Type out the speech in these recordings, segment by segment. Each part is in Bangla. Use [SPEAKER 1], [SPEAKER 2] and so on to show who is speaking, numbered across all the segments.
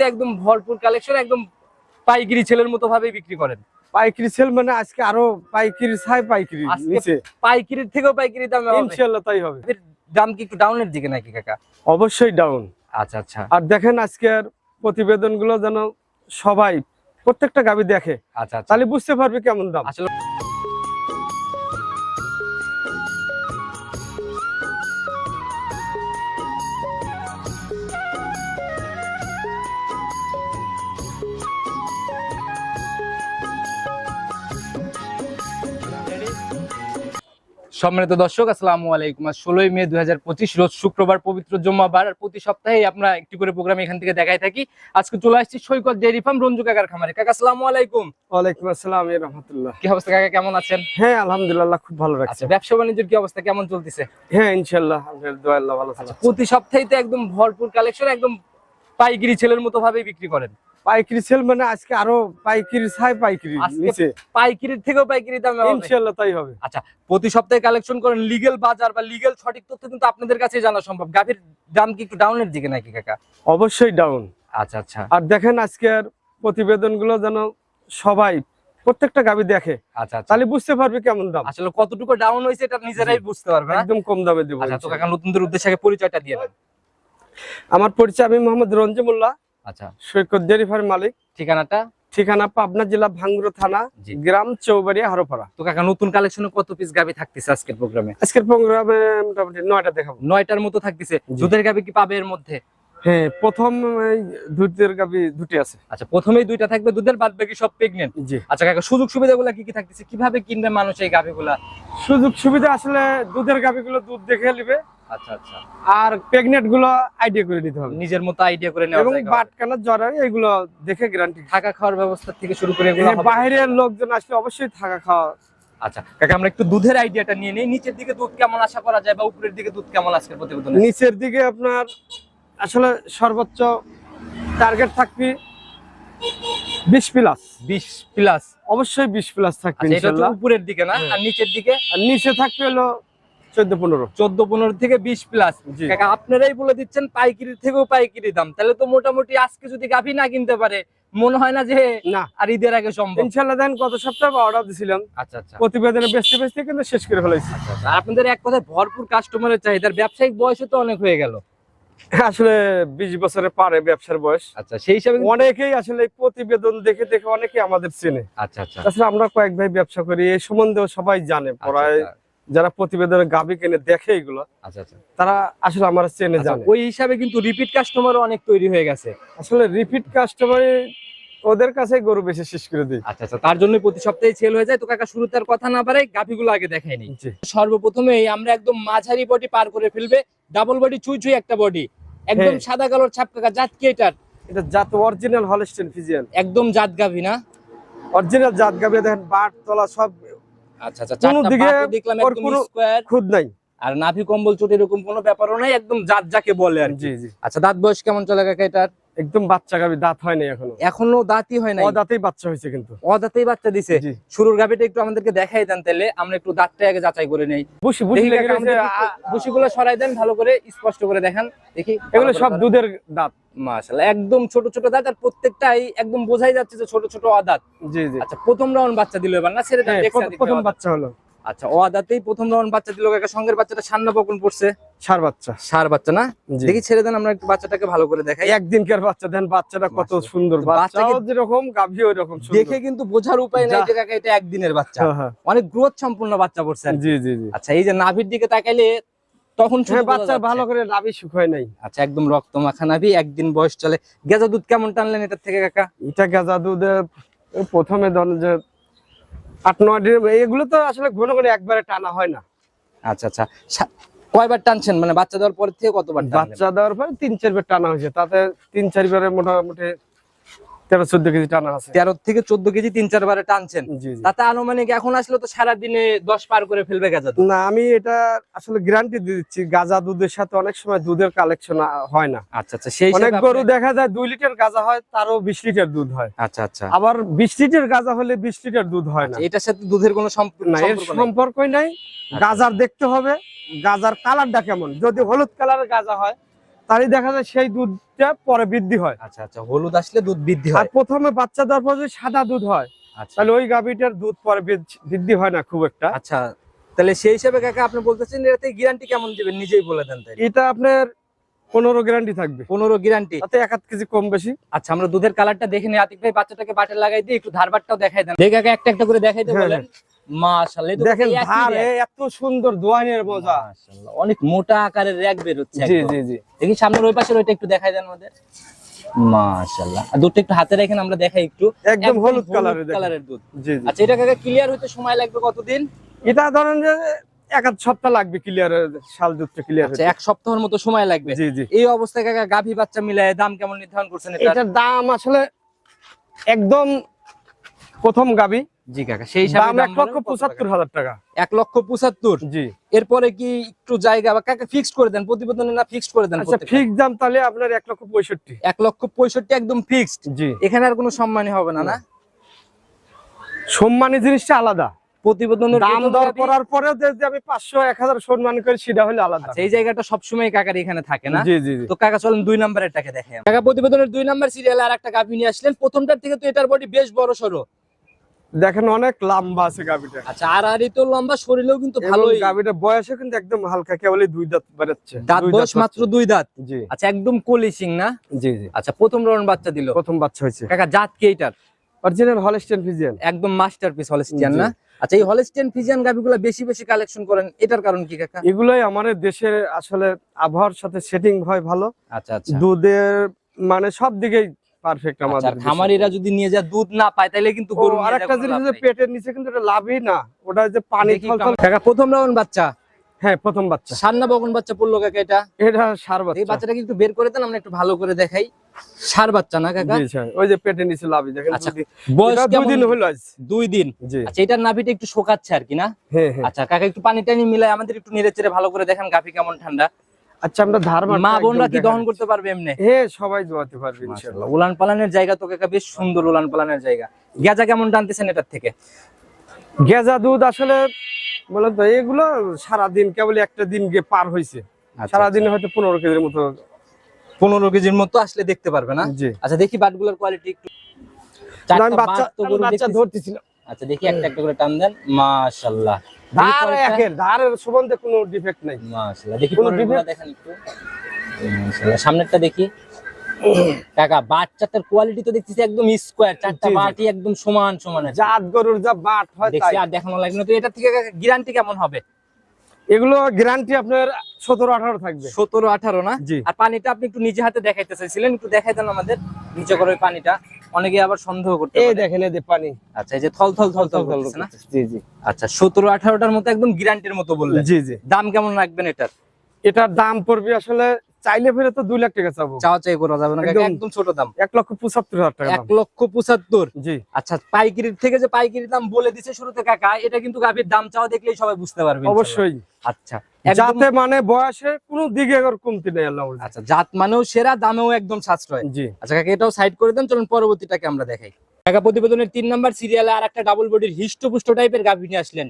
[SPEAKER 1] তো একদম ভরপুর কালেকশন একদম পাইকারি ছেলের মতো ভাবে বিক্রি করেন।
[SPEAKER 2] পাইকারি সেল মানে আজকে আরও পাইকারি ছাই পাইকারি নিচে।
[SPEAKER 1] পাইকারির থেকেও পাইকারি দামে হবে।
[SPEAKER 2] ইনশাল্লাহ তাই হবে।
[SPEAKER 1] দাম কি একটু ডাউনের দিকে নাকি কাকা?
[SPEAKER 2] অবশ্যই ডাউন
[SPEAKER 1] আচ্ছা আচ্ছা।
[SPEAKER 2] আর দেখেন আজকের প্রতিবেদনগুলো যেন সবাই প্রত্যেকটা গাবি দেখে।
[SPEAKER 1] আচ্ছা আচ্ছা।
[SPEAKER 2] তাহলে বুঝতে পারবে কেমন দাম।
[SPEAKER 1] আসলে সম্মানিত দর্শক আসসালামু আলাইকুম। ষোলোই মে দু হাজার পঁচিশ রোজ শুক্রবার পবিত্র জম্মাবার। আর প্রতি সপ্তাহে আমরা একটি করে প্রোগ্রাম এখান থেকে দেখাই থাকি। আজকে চলে আসছি সৈকত ডেয়ারি ফার্ম রঞ্জু কাকার খামারে। কাকা আসসালামু আলাইকুম।
[SPEAKER 2] ওয়ালাইকুম আসসালাম রহমতুল্লাহ।
[SPEAKER 1] কি অবস্থা কাকা কেমন আছেন?
[SPEAKER 2] হ্যাঁ আলহামদুলিল্লাহ খুব ভালো
[SPEAKER 1] আচ্ছা
[SPEAKER 2] রাখছে
[SPEAKER 1] ব্যবসা বাণিজ্যের কি অবস্থা কেমন চলতেছে?
[SPEAKER 2] হ্যাঁ ইনশাল্লাহ ভালো চালাচ্ছে।
[SPEAKER 1] প্রতি সপ্তাহে তো একদম ভরপুর কালেকশন একদম পাইকারি ছেলের মতো ভাবে বিক্রি করেন।
[SPEAKER 2] পাইকারি সেল মানে আজকে আরও পাইকারি ছাই পাইকারি নিচে।
[SPEAKER 1] থেকেও পাইকারি দামে হবে।
[SPEAKER 2] ইনশাল্লাহ তাই হবে।
[SPEAKER 1] আচ্ছা প্রতি সপ্তাহে কালেকশন করেন লিগেল বাজার বা লিগেল সঠিক তথ্য কিন্তু আপনাদের কাছে জানা সম্ভব। গাভীর দাম কি একটু ডাউনের দিকে নাকি কাকা?
[SPEAKER 2] অবশ্যই ডাউন
[SPEAKER 1] আচ্ছা আচ্ছা।
[SPEAKER 2] আর দেখেন আজকের প্রতিবেদনগুলো যেন সবাই প্রত্যেকটা গাবি দেখে
[SPEAKER 1] আচ্ছা আচ্ছা।
[SPEAKER 2] তাহলে বুঝতে পারবে কেমন দাম।
[SPEAKER 1] আসলে কতটুকু ডাউন হয়েছে এটা নিজেরাই বুঝতে পারবে
[SPEAKER 2] একদম কম দামে দেবো
[SPEAKER 1] আচ্ছা তো কাকা নতুনদের উদ্দেশ্যে পরিচয়টা দিয়ে দেন।
[SPEAKER 2] আমার পরিচয় আমি মোহাম্মদ রঞ্জিমুল্লাহ।
[SPEAKER 1] আচ্ছা।
[SPEAKER 2] সৈকত ডেয়ারি ফার্ম মালিক।
[SPEAKER 1] ঠিকানাটা?
[SPEAKER 2] ঠিকানা পাবনা জেলা ভাঙ্গুরা থানা। গ্রাম চৌবাড়িয়া হারোপাড়া।
[SPEAKER 1] তো কাকা নতুন কালেকশনে কত পিস গাবি থাকতেছে আজকের প্রোগ্রামে
[SPEAKER 2] আজকের প্রোগ্রামে মোটামুটি নয়টা দেখাবো।
[SPEAKER 1] নয়টার মতো থাকতেছে। দুধের গাবি কি পাবে এর মধ্যে?
[SPEAKER 2] হ্যাঁ প্রথম দুধের গাবি দুটি আছে।
[SPEAKER 1] আচ্ছা প্রথমেই দুইটা থাকবে দুধের বাদ বাকি সব প্রেগনেন্ট
[SPEAKER 2] জি।
[SPEAKER 1] আচ্ছা কাকা সুযোগ সুবিধাগুলো কি কি থাকতেছে? কীভাবে কিনবে মানুষ এই গাভীগুলা?
[SPEAKER 2] সুযোগ সুবিধা আসলে দুধের গাবিগুলো দুধ দেখে নিবে।
[SPEAKER 1] আচ্ছা আচ্ছা।
[SPEAKER 2] আর প্রেগনেন্টগুলো আইডিয়া করে নিতে হবে।
[SPEAKER 1] নিজের মতো আইডিয়া করে নেওয়া
[SPEAKER 2] এবং বাটকানা জ্বর এগুলো দেখে গ্যারান্টি
[SPEAKER 1] থাকা খাওয়ার ব্যবস্থা থেকে শুরু করে এগুলো
[SPEAKER 2] বাইরের লোকজন আসলে অবশ্যই থাকা খাওয়া
[SPEAKER 1] আচ্ছা কাকা আমরা একটু দুধের আইডিয়াটা নিয়ে নিই। নিচের দিকে দুধ কেমন আশা করা যায় বা উপরের দিকে দুধ কেমন আজকের প্রতিবেদনে?
[SPEAKER 2] নিচের দিকে আপনার আসলে সর্বোচ্চ টার্গেট থাকবে বিশ প্লাস
[SPEAKER 1] বিশ প্লাস
[SPEAKER 2] অবশ্যই বিশ প্লাস থাকবে
[SPEAKER 1] আচ্ছা উপরের দিকে না? আর নিচের দিকে?
[SPEAKER 2] আর নিচে থাকবে হলো চোদ্দ পনেরো।
[SPEAKER 1] চোদ্দ পনেরো থেকে বিশ প্লাস আপনারাই বলে দিচ্ছেন পাইকারি থেকেও পাইকারি দাম। তাহলে তো মোটামুটি আজকে যদি গাভী না কিনতে পারে মনে হয় না যে
[SPEAKER 2] না।
[SPEAKER 1] আর ঈদের আগে সম্ভব।
[SPEAKER 2] ইনশাল্লাহ দেন গত সপ্তাহে অর্ডার দিছিলাম।
[SPEAKER 1] আচ্ছা আচ্ছা।
[SPEAKER 2] প্রতিবেদনে বেচতে বেচতে কিন্তু শেষ করে ফেলাইছি।
[SPEAKER 1] আচ্ছা, আচ্ছা। আপনাদের এক কথায় ভরপুর কাস্টমারের চাহিদার ব্যবসায়িক বয়সে তো অনেক হয়ে গেল।
[SPEAKER 2] আসলে বিশ বছরের পারে ব্যবসার বয়স।
[SPEAKER 1] আচ্ছা সেই হিসাবে
[SPEAKER 2] অনেকেই আসলে প্রতিবেদন দেখে দেখে অনেকে আমাদের চেনে।
[SPEAKER 1] আচ্ছা আচ্ছা।
[SPEAKER 2] তাছাড়া আমরা কয়েক ভাই ব্যবসা করি এই সম্বন্ধেও সবাই জানে। প্রায়
[SPEAKER 1] আচ্ছা,
[SPEAKER 2] যারা প্রতিবেদনের গাবি কিনে দেখে এগুলো
[SPEAKER 1] আচ্ছা আচ্ছা।
[SPEAKER 2] তারা আসলে আমার চেনে
[SPEAKER 1] আচ্ছা,
[SPEAKER 2] জানে।
[SPEAKER 1] ওই হিসাবে কিন্তু রিপিট কাস্টমার অনেক তৈরি হয়ে গেছে।
[SPEAKER 2] আসলে রিপিট কাস্টমার ওদের কাছে গরু বেশি শেষ করে দিই।
[SPEAKER 1] আচ্ছা আচ্ছা তার জন্য প্রতি সপ্তাহে সেল হয়ে যায়। তো কাকা শুরুতে আর কথা না পারে গাভিগুলো আগে দেখায়নি
[SPEAKER 2] জি।
[SPEAKER 1] সর্বপ্রথমেই আমরা একদম মাঝারি বডি পার করে ফেলবে। ডাবল বডি চুই চুই একটা বডি একদম
[SPEAKER 2] হ্যাঁ।
[SPEAKER 1] সাদা কালোর ছাপ কাকা জাত কি এটার?
[SPEAKER 2] এটা জাত অরিজিনাল হলস্টেন ফিজিয়ান
[SPEAKER 1] একদম জাত গাভি না?
[SPEAKER 2] অরিজিনাল জাত গাবি দেখেন বাট তলা সব
[SPEAKER 1] আচ্ছা আচ্ছা চারটা
[SPEAKER 2] দিকে
[SPEAKER 1] দেখলাম একদম স্কোয়ার
[SPEAKER 2] খুদ নাই।
[SPEAKER 1] আর নাভি কম্বল চোট এরকম কোনো ব্যাপারও নাই একদম জাত যাকে বলে আর
[SPEAKER 2] জি জি।
[SPEAKER 1] আচ্ছা দাঁত বয়স কেমন চলে কাকা এটার?
[SPEAKER 2] একদম বাচ্চা গাবি দাঁত হয় নাই এখনও।
[SPEAKER 1] এখনও দাঁতই হয় নাই।
[SPEAKER 2] অদাঁতেই বাচ্চা হয়েছে কিন্তু।
[SPEAKER 1] অদাঁতেই বাচ্চা দিছে। শুরুর গাভিটা একটু আমাদেরকে দেখাই দেন তাহলে আমরা একটু দাঁতটা আগে যাচাই করে নেই।
[SPEAKER 2] বুঝি বুঝি
[SPEAKER 1] দেখি
[SPEAKER 2] লেগে
[SPEAKER 1] কাকা,
[SPEAKER 2] রয়েছে,
[SPEAKER 1] আমাদের
[SPEAKER 2] আ-
[SPEAKER 1] একটু বুশিগুলো সরাই দেন ভালো করে স্পষ্ট করে দেখান। দেখি
[SPEAKER 2] এগুলো সব দুধের দাঁত।
[SPEAKER 1] মাশাআল্লাহ একদম ছোট ছোট দাঁত আর প্রত্যেকটাই একদম বোঝাই যাচ্ছে যে ছোট ছোট অদাঁত।
[SPEAKER 2] জি জি।
[SPEAKER 1] আচ্ছা প্রথম রাউন্ড বাচ্চা দিল এবার না? ছেড়ে দেন
[SPEAKER 2] হ্যাঁ, প্রথম-। বাচ্চা হলো।
[SPEAKER 1] আচ্ছা অদাতেই প্রথম রাউন্ড বাচ্চা দিল কাকা সঙ্গের বাচ্চাটা সান্না বকন পড়ছে।
[SPEAKER 2] সার বাচ্চা।
[SPEAKER 1] সার বাচ্চা না। দেখি ছেড়ে দেন আমরা একটু বাচ্চাটাকে ভালো করে দেখাই।
[SPEAKER 2] একদিনকার বাচ্চা দেন বাচ্চাটা কত সুন্দর বাচ্চাও যেরকম গাভী ওই রকম
[SPEAKER 1] দেখে কিন্তু বোঝার উপায় নাই
[SPEAKER 2] যে।
[SPEAKER 1] কাকা এটা একদিনের বাচ্চা।
[SPEAKER 2] হ্যাঁ, হ্যাঁ।
[SPEAKER 1] অনেক গ্রোথ সম্পূর্ণ বাচ্চা পড়ছে।
[SPEAKER 2] জি জি জি।
[SPEAKER 1] আচ্ছা এই যে নাভির দিকে তাকাইলে তখন
[SPEAKER 2] হ্যাঁ বাচ্চা ভালো করে নাভি শুকায় নাই।
[SPEAKER 1] আচ্ছা একদম রক্ত মাখা নাভি একদিন বয়স চলে। গেজা দুধ কেমন টানলেন এটার থেকে কাকা?
[SPEAKER 2] এটা গাজা দুধে প্রথমে ধরেন যে আট নয় এগুলো তো আসলে ঘন ঘন একবারে টানা হয় না।
[SPEAKER 1] আচ্ছা আচ্ছা। কয়বার টানছেন? মানে বাচ্চা দেওয়ার পর থেকে কতবার
[SPEAKER 2] বাচ্চা দেওয়ার পর তিন চারবার টানা হয়েছে। তাতে তিন চারবারে মোটামুটি তেরো চোদ্দ কেজি টানা আছে।
[SPEAKER 1] তেরো থেকে চোদ্দ কেজি তিন চার বারে টানছেন তাতে আনুমানিক এখন আসলে তো সারা দিনে দশ পার করে ফেলবে গেজা
[SPEAKER 2] না আমি এটা আসলে গ্যারান্টি দিয়ে দিচ্ছি গাজা দুধের সাথে অনেক সময় দুধের কালেকশন হয় না।
[SPEAKER 1] আচ্ছা আচ্ছা সেই
[SPEAKER 2] অনেক গরু দেখা যায় দুই লিটার গাজা হয় তারও বিশ লিটার দুধ হয়।
[SPEAKER 1] আচ্ছা আচ্ছা।
[SPEAKER 2] আবার বিশ লিটার গাজা হলে বিশ লিটার দুধ হয় না।
[SPEAKER 1] এটার সাথে দুধের কোনো
[SPEAKER 2] না এর
[SPEAKER 1] সম্পর্ক নেই।
[SPEAKER 2] সম্পর্কই নাই। গাজার দেখতে হবে গাজার কালারটা কেমন। যদি হলুদ কালারের গাজা হয় তারই দেখা যায় সেই দুধটা পরে বৃদ্ধি হয়।
[SPEAKER 1] আচ্ছা আচ্ছা হলুদ আসলে দুধ বৃদ্ধি
[SPEAKER 2] আর
[SPEAKER 1] হয়
[SPEAKER 2] প্রথমে বাচ্চা দেওয়ার পর যদি সাদা দুধ হয়
[SPEAKER 1] আচ্ছা।
[SPEAKER 2] তাহলে ওই গাভীটার দুধ পরে বৃদ্ধি- হয় না খুব একটা।
[SPEAKER 1] আচ্ছা তাহলে সেই হিসাবে কাকা আপনি বলতেছেন এটাতে গ্যারান্টি কেমন দিবেন? নিজেই বলে দেন তাই
[SPEAKER 2] এটা আপনার পনেরো গ্যারান্টি থাকবে।
[SPEAKER 1] পনেরো গ্যারান্টি
[SPEAKER 2] তাতে এক আধ কেজি কম বেশি।
[SPEAKER 1] আচ্ছা আমরা দুধের কালারটা দেখে নিই। আতিক ভাই বাচ্চাটাকে বাটে লাগাই দিই একটু ধারবারটাও দেখাই দেন। দেখে কাকা একটা একটা করে দেখাই বলেন। মাশাআল্লাহ
[SPEAKER 2] দেখেন ধার এত সুন্দর দোয়ানের
[SPEAKER 1] মাশাআল্লাহ, অনেক মোটা আকারের র্যাক বের হচ্ছে
[SPEAKER 2] জি জি জি।
[SPEAKER 1] দেখি সামনের ওই পাশের ওইটা একটু দেখাই দেন আমাদের। মাশাআল্লাহ আর দুধটা একটু হাতে রাখেন আমরা দেখাই একটু।
[SPEAKER 2] একদম হলুদ কালারের
[SPEAKER 1] কালারের দুধ।
[SPEAKER 2] জি জি।
[SPEAKER 1] আচ্ছা এটা কাকা ক্লিয়ার হইতে সময় লাগবে কতদিন?
[SPEAKER 2] এটা ধরেন যে এক সপ্তাহ লাগবে ক্লিয়ার শাল দুধটা ক্লিয়ার
[SPEAKER 1] আচ্ছা এক সপ্তাহের মতো সময় লাগবে।
[SPEAKER 2] জি জি।
[SPEAKER 1] এই অবস্থায় কাকা গাভী বাচ্চা মিলায় দাম কেমন নির্ধারণ করছেন এটা
[SPEAKER 2] এটার দাম আসলে একদম প্রথম গাবি
[SPEAKER 1] জি কাকা সেই
[SPEAKER 2] দাম
[SPEAKER 1] দাম
[SPEAKER 2] এক লক্ষ
[SPEAKER 1] বলেন
[SPEAKER 2] পঁচাত্তর হাজার টাকা।
[SPEAKER 1] এক লক্ষ পঁচাত্তর?
[SPEAKER 2] জি।
[SPEAKER 1] এরপরে কি একটু জায়গা বা কাকা ফিক্সড করে দেন প্রতিবেদনে না ফিক্সড করে দেন
[SPEAKER 2] আচ্ছা
[SPEAKER 1] প্রত্যেকটা?
[SPEAKER 2] দাম তাহলে আপনার এক লক্ষ পঁয়ষট্টি।
[SPEAKER 1] এক লক্ষ পঁয়ষট্টি একদম ফিক্সড
[SPEAKER 2] জি।
[SPEAKER 1] এখানে আর কোনো হবে না না?
[SPEAKER 2] সম্মানী জিনিসটা আলাদা।
[SPEAKER 1] প্রতিবেদনের
[SPEAKER 2] দাম দর করার পরেও যে আমি পাঁচশো এক হাজার সম্মান করি সেটা হলে আলাদা।
[SPEAKER 1] আচ্ছা, এই জায়গাটা সবসময় কাকার এখানে থাকে না?
[SPEAKER 2] জি জি জি।
[SPEAKER 1] তো কাকা চলেন দুই নাম্বারের টাকে দেখে কাকা প্রতিবেদনের দুই নাম্বার সিরিয়ালে আর একটা গাভী নিয়ে আসলেন। প্রথমটার থেকে তো এটার বডি বেশ বড় সড়ো
[SPEAKER 2] দেখেন অনেক লম্বা আছে গাবিটা
[SPEAKER 1] আচ্ছা আর আর তো লম্বা শরীরেও কিন্তু
[SPEAKER 2] ভালোই। গাবিটা বয়সে কিন্তু একদম হালকা কেবলই দুই দাঁত বেরোচ্ছে।
[SPEAKER 1] দাঁত
[SPEAKER 2] দুই
[SPEAKER 1] বয়স মাত্র। দুই দাঁত?
[SPEAKER 2] জি।
[SPEAKER 1] আচ্ছা একদম কলিসিং না?
[SPEAKER 2] জি জি।
[SPEAKER 1] আচ্ছা প্রথম রন বাচ্চা দিল।
[SPEAKER 2] প্রথম বাচ্চা হয়েছে।
[SPEAKER 1] কাকা জাত কি এইটার
[SPEAKER 2] অরিজিনাল হলস্টেন ফিজিয়ান
[SPEAKER 1] একদম মাস্টারপিস হলস্টিয়ান। না? আচ্ছা এই হলস্টিয়ান ফিজিয়ান গাভিগুলো বেশি বেশি কালেকশন করেন এটার কারণ কি কাকা?
[SPEAKER 2] এগুলোই আমাদের দেশের আসলে আবহাওয়ার সাথে সেটিং হয় ভালো।
[SPEAKER 1] আচ্ছা আচ্ছা।
[SPEAKER 2] দুধের মানে সব দিকেই পারফেক্ট
[SPEAKER 1] আচ্ছা,
[SPEAKER 2] আমাদের
[SPEAKER 1] খামারিরা যদি নিয়ে যায় দুধ না পায় তাহলে কিন্তু গরু
[SPEAKER 2] আর একটা জিনিস পেটের নিচে কিন্তু এটা লাভই না। ওটা যে পানি
[SPEAKER 1] কাকা প্রথম রাউন্ড বাচ্চা?
[SPEAKER 2] হ্যাঁ প্রথম বাচ্চা।
[SPEAKER 1] সান্না বগন বাচ্চা পড়ল কাকা এটা?
[SPEAKER 2] এটা সার
[SPEAKER 1] এই
[SPEAKER 2] বাচ্চা
[SPEAKER 1] বাচ্চাটাকে একটু বের করে দেন আমরা একটু ভালো করে দেখাই। সার বাচ্চা না কাকা?
[SPEAKER 2] ওই যে পেটের নিচে লাভই দেখেন
[SPEAKER 1] আচ্ছা, বয়স কেমন?
[SPEAKER 2] দুদিন হলো আজ।
[SPEAKER 1] দুই দিন। আচ্ছা এটার নাভিটা একটু শোকাচ্ছে আর কি না?
[SPEAKER 2] হ্যাঁ হ্যাঁ।
[SPEAKER 1] আচ্ছা কাকা একটু পানি টানি মিলাই আমাদের একটু নেড়ে চেড়ে ভালো করে দেখেন গাফি কেমন ঠান্ডা।
[SPEAKER 2] আচ্ছা আমরা ধার
[SPEAKER 1] মা বোনরা কি দহন করতে পারবে এমনি?
[SPEAKER 2] হ্যাঁ সবাই দোয়াতে পারবে ইনশাআল্লাহ।
[SPEAKER 1] উলান পালানের জায়গা তো কাকা বেশ সুন্দর উলান পালানের জায়গা। গেজা কেমন টানতেছেন এটার থেকে?
[SPEAKER 2] গেজা দুধ আসলে বলেন তো এগুলো সারাদিন কেবল একটা দিন গিয়ে পার হয়েছে
[SPEAKER 1] আচ্ছা,
[SPEAKER 2] সারাদিনে হয়তো পনেরো কেজির মতো।
[SPEAKER 1] পনেরো কেজির মতো আসলে দেখতে পারবে না? আচ্ছা দেখি বাটগুলোর কোয়ালিটি একটু।
[SPEAKER 2] বাচ্চা। ধরতেছিলাম।
[SPEAKER 1] আচ্ছা দেখি একটা একটা করে টান দেন। মাশাআল্লাহ।
[SPEAKER 2] ধার একের ধারের সুগন্ধে কোনো ডিফেক্ট নাই।
[SPEAKER 1] মাশাআল্লাহ দেখি
[SPEAKER 2] কোনো ডিফেক্ট
[SPEAKER 1] দেখেন একটু। মাশাআল্লাহ সামনেরটা দেখি। কাকা বাচ্চাটার কোয়ালিটি তো দেখতেছি একদম স্কোয়ার চারটা। বাটি একদম সমান সমান আছে।
[SPEAKER 2] জাত গরুর যা বাট হয় তাই।
[SPEAKER 1] আর দেখানো লাগে না। তো এটা থেকে গ্যারান্টি কেমন হবে?
[SPEAKER 2] এগুলো গ্যারান্টি আপনার সতেরো আঠারো থাকবে।
[SPEAKER 1] সতেরো আঠারো না?
[SPEAKER 2] জি।
[SPEAKER 1] আর পানিটা আপনি একটু নিজে হাতে দেখাইতে চাইছিলেন একটু দেখাই দেন আমাদের নিচে করে ওই পানিটা। অনেকে আবার সন্দেহ করতে
[SPEAKER 2] এই দেখেন এই যে পানি।
[SPEAKER 1] আচ্ছা এই যে থল থল থল থল করতেছে না?
[SPEAKER 2] জি জি।
[SPEAKER 1] আচ্ছা সতেরো আঠারোটার মতো একদম গ্যারান্টির মতো বললেন।
[SPEAKER 2] জি জি।
[SPEAKER 1] দাম কেমন রাখবেন এটার?
[SPEAKER 2] এটার দাম পড়বে আসলে চাইলে ফেলে তো দুই লাখ টাকা চাবো।
[SPEAKER 1] চাওয়া চাই করা যাবে না।
[SPEAKER 2] একদম।
[SPEAKER 1] ছোট দাম।
[SPEAKER 2] এক লক্ষ পঁচাত্তর হাজার টাকা
[SPEAKER 1] এক লক্ষ পঁচাত্তর?
[SPEAKER 2] জি।
[SPEAKER 1] আচ্ছা পাইকারির থেকে যে পাইকারি দাম বলে দিছে শুরুতে কাকা এটা কিন্তু গাভীর দাম চাওয়া দেখলেই সবাই বুঝতে পারবে
[SPEAKER 2] অবশ্যই।
[SPEAKER 1] আচ্ছা
[SPEAKER 2] যাতে মানে বয়সে কোনো দিকে আর কমতি নেই আল্লাহ।
[SPEAKER 1] আচ্ছা জাত মানেও সেরা দামেও একদম সাশ্রয়।
[SPEAKER 2] জি।
[SPEAKER 1] আচ্ছা কাকা এটাও সাইড করে দেন চলুন পরবর্তীটাকে আমরা দেখাই। কাকা প্রতিবেদনের তিন নাম্বার সিরিয়ালে আর একটা ডাবল বডির হিষ্টপুষ্ট টাইপের গাভী নিয়ে আসলেন।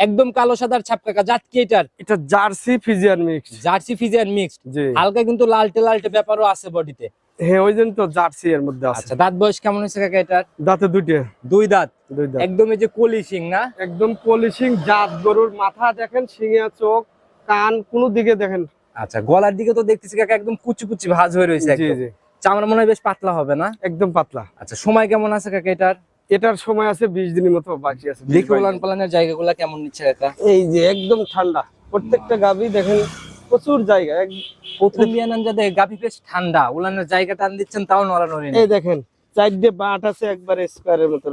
[SPEAKER 1] একদম কালো সাদার ছাপ কাকা জাত কি এটার?
[SPEAKER 2] এটা Jersey Friesian mix
[SPEAKER 1] Jersey Friesian mixed.
[SPEAKER 2] জি।
[SPEAKER 1] হালকা কিন্তু লালটে লালটে ব্যাপারও আছে বডিতে।
[SPEAKER 2] হ্যাঁ ওই জন্য তো জার্সি এর মধ্যে আছে।
[SPEAKER 1] আচ্ছা দাঁত বয়স কেমন হয়েছে কাকা এটার?
[SPEAKER 2] দাঁতে দুইটা।
[SPEAKER 1] দুই দাঁত।
[SPEAKER 2] দুই দাঁত।
[SPEAKER 1] একদম এই যে কলি সিং না?
[SPEAKER 2] একদম পলিশিং জাত গরুর মাথা দেখেন শিঙিয়া চোখ কান কোনো দিকে দেখেন।
[SPEAKER 1] আচ্ছা গলার দিকে তো দেখতেছি কাকা একদম কুচি কুচি ভাঁজ হয়ে রয়েছে একদম। চামড়া মনে হয় বেশ পাতলা হবে না?
[SPEAKER 2] একদম পাতলা।
[SPEAKER 1] আচ্ছা সময় কেমন আছে কাকা এটার?
[SPEAKER 2] এটার সময় আছে বিশ দিনের মতো বাকি আছে।
[SPEAKER 1] দেখি উলান পালানের জায়গাগুলো কেমন নিচ্ছে কাকা
[SPEAKER 2] এই যে একদম ঠান্ডা। প্রত্যেকটা গাবি দেখেন প্রচুর জায়গা।
[SPEAKER 1] প্রথম বিয়ানান গাভি বেশ ঠান্ডা উলানের জায়গা টান দিচ্ছেন তাও নড়ানড়ি
[SPEAKER 2] এই দেখেন চারটে বাট আছে একবারে স্কোয়ারের মতো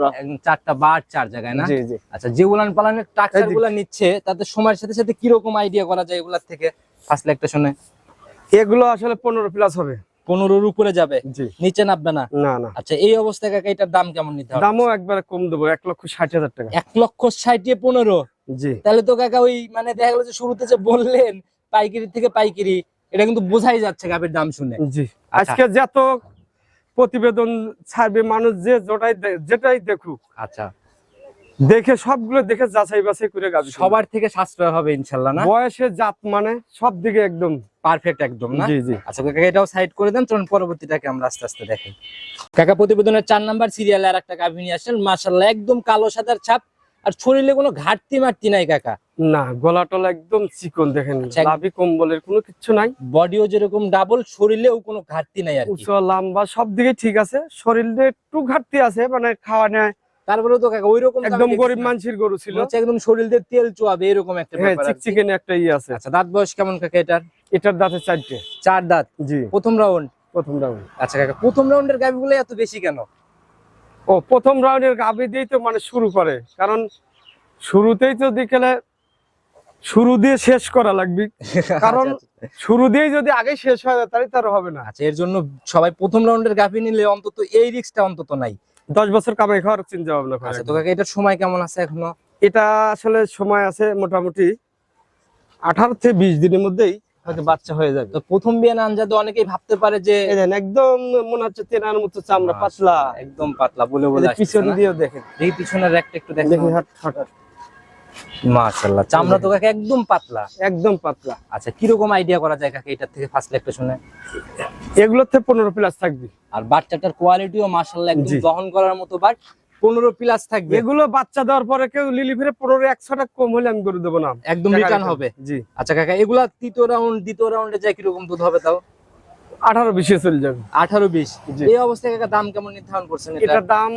[SPEAKER 1] চারটা বার চার জায়গায় না?
[SPEAKER 2] জি জি।
[SPEAKER 1] আচ্ছা যে উলান পালানের ট্রাকচারগুলা নিচ্ছে তাতে সময়ের সাথে সাথে কীরকম আইডিয়া করা যায় এগুলার থেকে? ফার্স্ট শুনে।
[SPEAKER 2] এগুলো আসলে পনেরো প্লাস হবে।
[SPEAKER 1] পনেরোর উপরে যাবে? নিচে নামবে না?
[SPEAKER 2] না
[SPEAKER 1] আচ্ছা এই অবস্থায় কাকা এটার দাম কেমন নিতে হবে?
[SPEAKER 2] দামও একবার কম দেবো এক লক্ষ ষাট হাজার টাকা।
[SPEAKER 1] এক লক্ষ ষাটে পনেরো?
[SPEAKER 2] জি।
[SPEAKER 1] তাহলে তো কাকা ওই মানে দেখা গেল যে শুরুতে যে বললেন পাইকারি থেকে পাইকারি এটা কিন্তু বোঝাই যাচ্ছে গাভীর দাম শুনে।
[SPEAKER 2] জি।
[SPEAKER 1] আচ্ছা।
[SPEAKER 2] আজকে যত প্রতিবেদন ছাড়বে মানুষ যে যেটাই যেটাই দেখুক
[SPEAKER 1] আচ্ছা।
[SPEAKER 2] দেখে সবগুলো দেখে যাচাই বাছাই করে গাবি।
[SPEAKER 1] সবার থেকে সাশ্রয় হবে ইনশাল্লাহ না?
[SPEAKER 2] বয়সে জাত মানে সব দিকে একদম
[SPEAKER 1] পারফেক্ট একদম না?
[SPEAKER 2] জি জি।
[SPEAKER 1] আচ্ছা কাকা এটাও সাইড করে দেন চলুন পরবর্তীটাকে আমরা আস্তে আস্তে দেখাই কাকা প্রতিবেদনের চার নাম্বার সিরিয়ালে আর একটা গাভী নিয়ে আসেন মার্শাল্লাহ একদম কালো সাদার ছাপ আর শরীরে কোনো ঘাটতি মারতি নাই কাকা?
[SPEAKER 2] না গলা টলা একদম চিকন দেখেন
[SPEAKER 1] আচ্ছা,
[SPEAKER 2] লাভি কম্বলের কোনো কিছু নাই।
[SPEAKER 1] বডিও যেরকম ডাবল শরীরেও কোনো ঘাটতি নাই আর কি।
[SPEAKER 2] উঁচু লম্বা সব দিকে ঠিক আছে। শরীরে একটু ঘাটতি আছে মানে খাওয়া নেয়।
[SPEAKER 1] তারপরে তো কাকা ওই রকম
[SPEAKER 2] একদম গরিব মানুষের গরু ছিল।
[SPEAKER 1] একদম শরীর তেল চুয়াবে এরকম একটা
[SPEAKER 2] হ্যাঁ। চিকচিকেন একটা ইয়ে আছে।
[SPEAKER 1] আচ্ছা দাঁত বয়স কেমন কাকা এটার?
[SPEAKER 2] এটার দাঁতে চারটে।
[SPEAKER 1] চার দাঁত?
[SPEAKER 2] জি।
[SPEAKER 1] প্রথম রাউন্ড
[SPEAKER 2] প্রথম রাউন্ড
[SPEAKER 1] আচ্ছা কাকা প্রথম রাউন্ডের গাভিগুলো এত বেশি কেন?
[SPEAKER 2] ও প্রথম রাউন্ডের গাভি দিয়েই তো মানে শুরু করে। কারণ শুরুতেই তো বিকেলে শুরু দিয়ে শেষ করা লাগবে। কারণ
[SPEAKER 1] আচ্ছা,
[SPEAKER 2] শুরু দিয়েই যদি আগে শেষ হয় তাহলে তার হবে না।
[SPEAKER 1] আচ্ছা এর জন্য সবাই প্রথম রাউন্ডের গাভি নিলে অন্তত এই রিস্কটা অন্তত নাই।
[SPEAKER 2] দশ বছর কামাই খাওয়ার চিন্তা ভাবনা করে
[SPEAKER 1] আচ্ছা তো কাকা এটার সময় কেমন আছে এখনও?
[SPEAKER 2] এটা আসলে সময় আছে মোটামুটি আঠারো থেকে বিশ দিনের মধ্যেই হয়তো বাচ্চা হয়ে যাবে।
[SPEAKER 1] তো প্রথম বিয়ান আনজাদে অনেকেই ভাবতে পারে যে
[SPEAKER 2] একদম মনে হচ্ছে তেনার মতো চামড়া পাতলা।
[SPEAKER 1] একদম পাতলা বলে বলে
[SPEAKER 2] পিছনে দিয়েও দেখেন।
[SPEAKER 1] এই পিছনের একটা একটু দেখেন।
[SPEAKER 2] দেখি হাট হাট।
[SPEAKER 1] মাশাআল্লাহ চামড়া তো কাকা একদম পাতলা।
[SPEAKER 2] একদম পাতলা।
[SPEAKER 1] আচ্ছা কীরকম আইডিয়া করা যায় কাকা? এটার থেকে ফার্স্ট একটা শুনে।
[SPEAKER 2] থেকে পনেরো প্লাস থাকবে।
[SPEAKER 1] আর বাচ্চাটার কোয়ালিটিও মাশাআল্লাহ একদম। দহন করার মতো বাট পনেরো প্লাস থাকবে।
[SPEAKER 2] এগুলো বাচ্চা দেওয়ার পরে কেউ লিলি ফিরে পনেরো একশো টাকা কম হলে আমি গরু দেবো না।
[SPEAKER 1] একদম রিটার্ন হবে?
[SPEAKER 2] জি।
[SPEAKER 1] আচ্ছা কাকা এগুলা তৃতীয় রাউন্ড দ্বিতীয় রাউন্ডে যায় কীরকম দুধ হবে তাও?
[SPEAKER 2] আঠারো বিশে চলে যাবে।
[SPEAKER 1] আঠারো বিশ? এই অবস্থায় কাকা দাম কেমন নির্ধারণ করছেন এটা?
[SPEAKER 2] এটার দাম